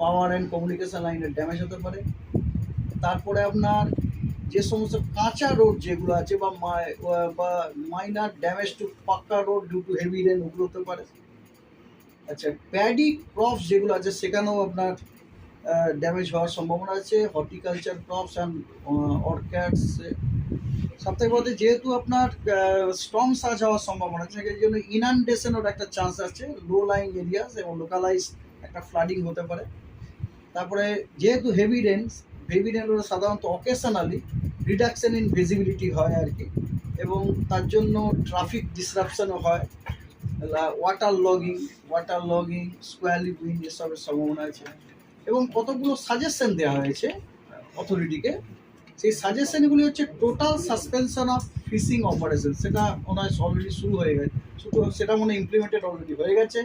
Power and communication লাইনের damage হতে পারে। তারপরে আপনার যে সমস্ত কাঁচা রোড যেগুলো আছে বা বা minor damage to pucca road due to heavy rain ওগুলো হতে পারে। আচ্ছা প্যাডি ক্রপস যেগুলো আছে সেখানেও আপনার ড্যামেজ হওয়ার সম্ভাবনা আছে। হর্টিকালচার ক্রপস অ্যান্ড অর্ক্যাডস সবথেকে বলতে যেহেতু আপনার স্ট্রং সার্চ হওয়ার সম্ভাবনা আছে, সেই জন্য ইনান্ডেশনের একটা চান্স আছে। লো লাইং এরিয়াস এবং লোকালাইজ একটা ফ্লাডিং হতে পারে। তারপরে যেহেতু হেভি রেন্স হেভি রেন সাধারণত অকেশনালি রিডাকশন ইন ভিজিবিলিটি হয় আর কি। এবং তার জন্য ট্রাফিক ডিসরাপশনও হয়। Water logging water logging squally wind এসবের সম্ভাবনা আছে। এবং কতগুলো সাজেশন দেওয়া হয়েছে অথরিটিকে সেই সাজেশনগুলি হচ্ছে total suspension of fishing operation সেটা হয় অলরেডি শুরু হয়ে গেছে। সেটা মনে ইমপ্লিমেন্টেড অলরেডি হয়ে গেছে।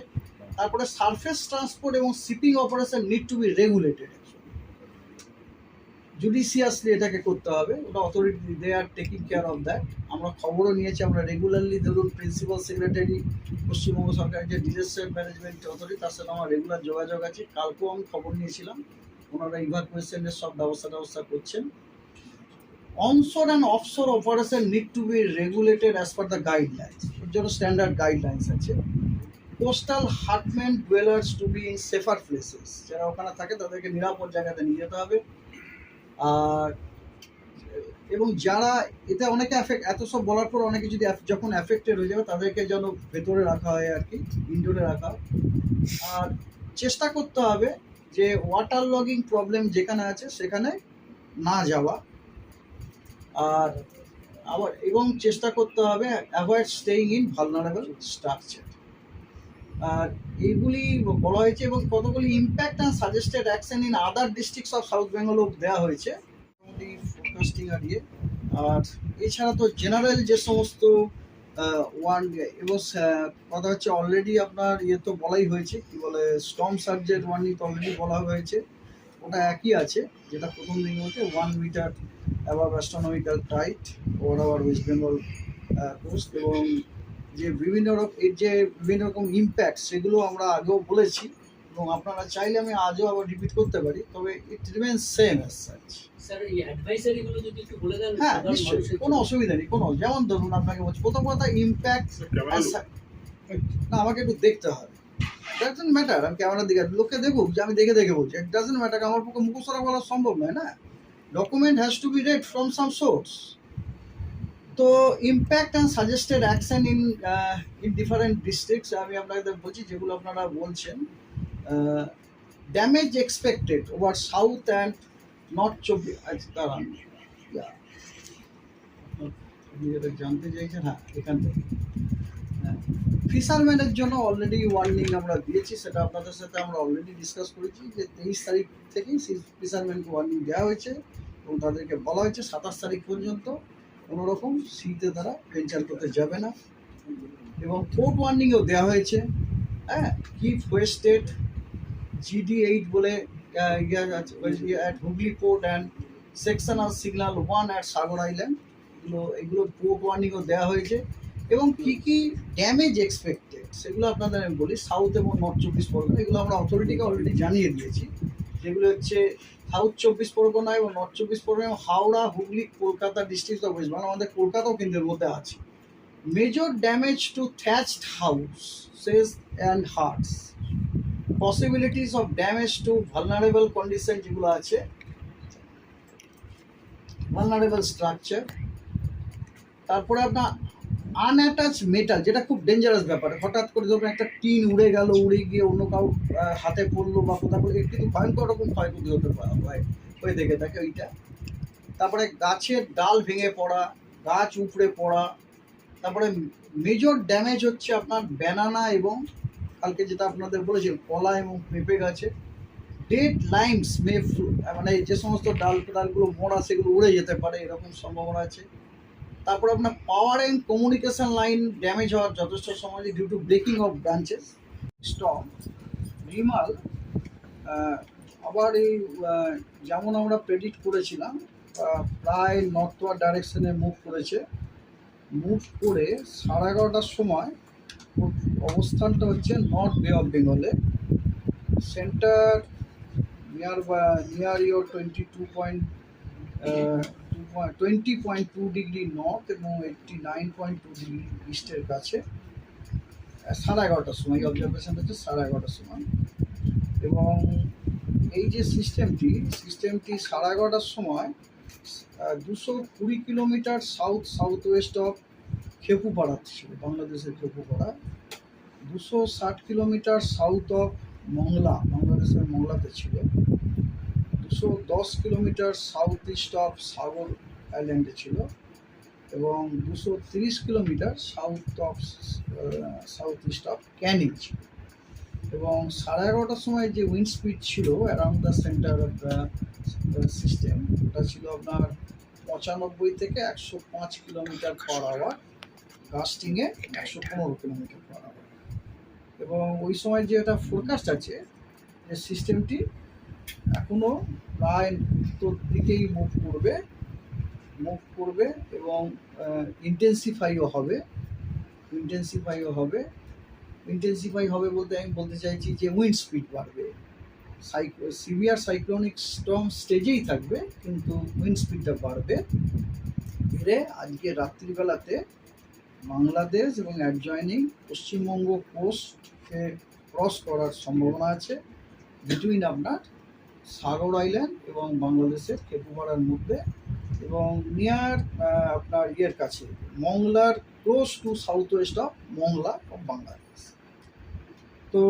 তারপরে সারফেস ট্রান্সপোর্ট এবং shipping operation need to be regulated judiciously এটাকে করতে হবে, ওটা authority they are taking care of that আমরা খবরও নিয়েছি, আমরা রেগুলারলি ধরুন প্রিন্সিপাল সেক্রেটারি পশ্চিমবঙ্গ সরকারের যে ডিজাস্টার ম্যানেজমেন্ট অথরিটি তার সাথে আমার রেগুলার যোগাযোগ আছে। কালকেও আমি খবর নিয়েছিলাম, ওনারা ইভাকুয়েশনের সব ব্যবস্থা ব্যবস্থা করছেন। Onshore and offshore operation need to be regulated as per the guidelines ওর জন্য স্ট্যান্ডার্ড গাইডলাইন্স আছে। Coastal হার্টম্যান dwellers to be in safer places যারা ওখানে থাকে, তাদেরকে নিরাপদ জায়গাতে নিয়ে যেতে হবে। আর, এবং যারা এতে অনেকে অ্যাফেক্ট এত সব বলার পর অনেকে যদি যখন অ্যাফেক্টেড হয়ে যাবে, তাদেরকে যেন ভেতরে রাখা হয় আর কি ইনডোরে রাখা হয়। আর চেষ্টা করতে হবে যে ওয়াটার লগিং প্রবলেম যেখানে আছে, সেখানে না যাওয়া। আর, আবার, এবং চেষ্টা করতে হবে avoid staying in vulnerable structure এইগুলি বলা হয়েছে এবং কতগুলি impact and suggested action in other districts of south বেঙ্গলও দেওয়া হয়েছে। ফোরকাস্টিং আর ইয়ে। আর এছাড়া তো জেনারেল যে সমস্ত ওয়ান এবং কথা হচ্ছে অলরেডি আপনার ইয়ে তো বলাই হয়েছে, কি বলে স্টর্ম সার্জের ওয়ার্নিং তো অলরেডি বলা হয়েছে। ওটা একই আছে, যেটা প্রথম দিন হচ্ছে one metre above astronomical tide over our West Bengal coast এবং যে বিভিন্ন রকম এর যে বিভিন্ন রকম ইম্প্যাক্ট সেগুলো আমরা আগেও বলেছি এবং আপনারা চাইলে আমি আজও আবার রিপিট করতে পারি তবে it remains same as such sir এই অ্যাডভাইসারি গুলো যদি একটু বলে দেন হ্যাঁ নিশ্চয়ই কোনো অসুবিধা নেই কোনো যেমন ধরুন আপনাকে বলছি প্রথম কথা ইম্প্যাক্ট না আমাকে একটু দেখতে হবে। ডাজেন্ট ম্যাটার আমি ক্যামেরার দিকে লোককে দেখুক যে আমি দেখে দেখে বলছি ডাজেন্ট ম্যাটার আমার পক্ষে মুখোশরা বলা সম্ভব নয় না। Document has to be read from some source তো impact and suggested action in in different districts আমি আপনাদের বলছি, যেগুলো আপনারা বলছেন। Damage expected over south and north চব্বিশ দাঁড়ান। যেটা জানতে চাইছেন হ্যাঁ এখান থেকে। ফিশারম্যানের জন্য অলরেডি ওয়ার্নিং আমরা দিয়েছি, সেটা আপনাদের সাথে আমরা অলরেডি ডিসকাস করেছি যে তেইশ তারিখ থেকেই ফিশারম্যানকে ওয়ার্নিং দেওয়া হয়েছে এবং তাদেরকে বলা হয়েছে সাতাশ তারিখ পর্যন্ত। কোনো রকম শীতে তারা ভেঞ্চার করতে যাবে না। এবং পোর্ট ওয়ার্নিংও দেওয়া হয়েছে হ্যাঁ? কিপ ওয়েস্টেড জিডি এইট বলে Hooghly port and sectional signal one at Sagar Island এগুলো এগুলো পোর্ট ওয়ার্নিংও দেওয়া হয়েছে। এবং কী কী ড্যামেজ এক্সপেক্টেড সেগুলো আপনাদের আমি বলি। সাউথ এবং নর্থ চব্বিশ পরগনা, এগুলো আমরা অথরিটিকে অলরেডি জানিয়ে দিয়েছি। যেগুলো হচ্ছে সাউথ চব্বিশ পরগনা এবং নর্থ চব্বিশ পরগনা হাওড়া, হুগলি, কলকাতা ডিস্ট্রিক্ট অফ ওয়েস্ট বেঙ্গল আমাদের কলকাতাও কিন্তু এর মধ্যে আছে। Major damage to thatched houses and huts possibilities of damage to vulnerable condition যেগুলো আছে ভালনারেবল স্ট্রাকচার তারপরে আপনার আনঅ্যাটাচ মেটাল যেটা খুব ডেঞ্জারাস ব্যাপার। হঠাৎ করে ধরুন একটা টিন উড়ে গেল, উড়ে গিয়ে অন্য কাউ হাতে পড়ল বা কোথাও পড়ল কিন্তু ভয়ঙ্কর রকম ক্ষয়ক্ষতি হতে হয়, হয়ে দেখে থাকে ওইটা। তারপরে গাছের ডাল ভেঙে পড়া, গাছ উপড়ে পড়া, তারপরে মেজর ড্যামেজ হচ্ছে আপনার ব্যানানা এবং কালকে যেটা আপনাদের বলেছিলাম, কলা এবং পেঁপে গাছে। ডেড লাইমস মে মানে যে সমস্ত ডাল ডালগুলো মোড়া, সেগুলো উড়ে যেতে পারে, এরকম সম্ভাবনা আছে। তারপর আপনার power and communication line damage হওয়ার যথেষ্ট সময় due to breaking of branches storm Remal আবার এই যেমন আমরা প্রেডিক্ট করেছিলাম প্রায় নর্থওয়ার্ড ডাইরেকশনে মুভ করেছে। মুভ করে সাড়ে এগারোটার সময় অবস্থানটা হচ্ছে নর্থ বে অফ বেঙ্গলে সেন্টার নিয়ার বা near your twenty two point twenty point two degree north এবং eighty nine point two degree ইস্টের কাছে সাড়ে এগারোটার সময়, এই অবজারভেশন হচ্ছে সাড়ে এগারোটার সময়। এবং এই যে সিস্টেমটি সিস্টেমটি সাড়ে এগারোটার সময় দুশো কুড়ি kilometre south south west of Khepupara ছিল বাংলাদেশের খেপুপাড়া, দুশো ষাট কিলোমিটার সাউথ অফ মংলা, বাংলাদেশের মংলাতে ছিল। দুশো দশ kilometre south east of Sagar আইল্যান্ডে ছিল এবং দুশো তিরিশ kilometre south of south east of Canning ছিল। এবং সাড়ে এগারোটার সময় যে উইন্ড স্পিড ছিল around the centre of the system ওটা ছিল আপনার পঁচানব্বই থেকে একশো পাঁচ কিলোমিটার পার আওয়ার কাস্টিংয়ে একশো পনেরো কিলোমিটার পার আওয়ার এবং ওই সময় যে একটা ফোরকাস্ট আছে, যে সিস্টেমটি এখনও প্রায় উত্তর দিকেই মুভ করবে মুভ করবে এবং ইন্টেন্সিফাইও হবে ইন্টেন্সিফাইও হবে। ইন্টেন্সিফাই হবে বলতে আমি বলতে চাইছি যে উইন্ড স্পিড বাড়বে। সিভিয়ার সাইক্লোনিক স্টর্ম স্টেজেই থাকবে, কিন্তু উইন্ড স্পিডটা বাড়বে। এরে আজকে রাত্রিবেলাতে বাংলাদেশ এবং অ্যাডজয়নিং পশ্চিমবঙ্গ কোস্টকে ক্রস করার সম্ভাবনা আছে। বিটুইন আপনার সাগর আইল্যান্ড এবং বাংলাদেশের কেপুপাড়ার মধ্যে এবং নিয়ার আপনার ইয়ের কাছে, মংলার close to south west of Mongla, of Bangladesh. তো